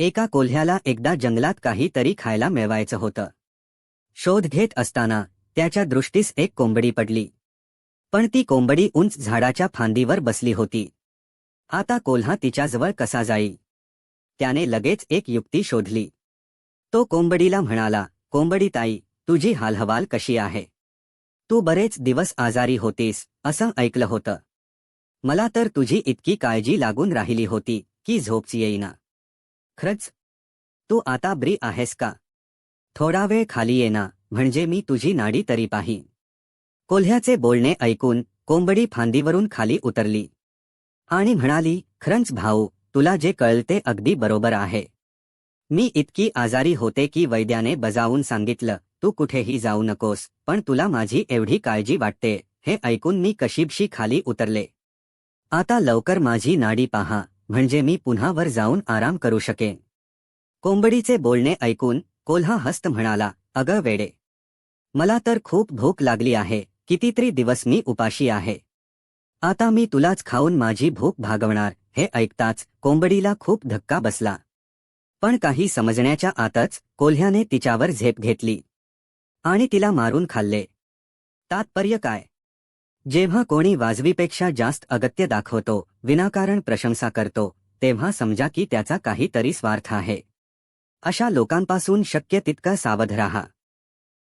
एका कोल्ह्याला एकदा जंगलात काहीतरी खायला मिळवायचं होतं. शोध घेत असताना त्याच्या दृष्टीस एक कोंबडी पडली. पण ती कोंबडी उंच झाडाच्या फांदीवर बसली होती. आता कोल्हा तिच्याजवळ कसा जाई? त्याने लगेच एक युक्ती शोधली. तो कोंबडीला म्हणाला कोंबडी ताई तुझी हालहवाल कशी आहे? तू बरेच दिवस आजारी होतीस असं ऐकलं होतं. मला तर तुझी इतकी काळजी लागून राहिली होती की झोपच येईना. खरंच? तू आता ब्री आहेस का? थोडा वेळ खाली ये ना म्हणजे मी तुझी नाडी तरी पाही. कोल्ह्याचे बोलणे ऐकून कोंबडी फांदीवरून खाली उतरली. आणि म्हणाली खरंच भाऊ तुला जे कळते अगदी बरोबर आहे. मी इतकी आजारी होते की वैद्याने बजावून सांगितलं तू कुठेही जाऊ नकोस पण तुला माझी एवढी काळजी वाटते हे ऐकून मी कशीबशी खाली उतरले. आता लवकर माझी नाडी पहा. म्हणजे मी पुन्हा वर जाऊन आराम करू शकेन. कोंबडीचे बोलणे ऐकून कोल्हा हस्त म्हणाला अगं वेडे. मला तर खूप भूक लागली आहे. कितीतरी दिवस मी उपाशी आहे. आता मी तुलाच खाऊन माझी भूक भागवणार. हे ऐकताच कोंबडीला खूप धक्का बसला. पण काही समजण्याच्या आतच कोल्ह्याने तिच्यावर झेप घेतली. आणि तिला मारून खाल्ले. तात्पर्य काय? जेव्हा कोणी वाजवीपेक्षा जास्त अगत्य दाखवतो विनाकारण प्रशंसा करतो तेव्हा समजा की त्याचा काहीतरी स्वार्थ आहे. अशा लोकांपासून शक्य तितका सावध राहा.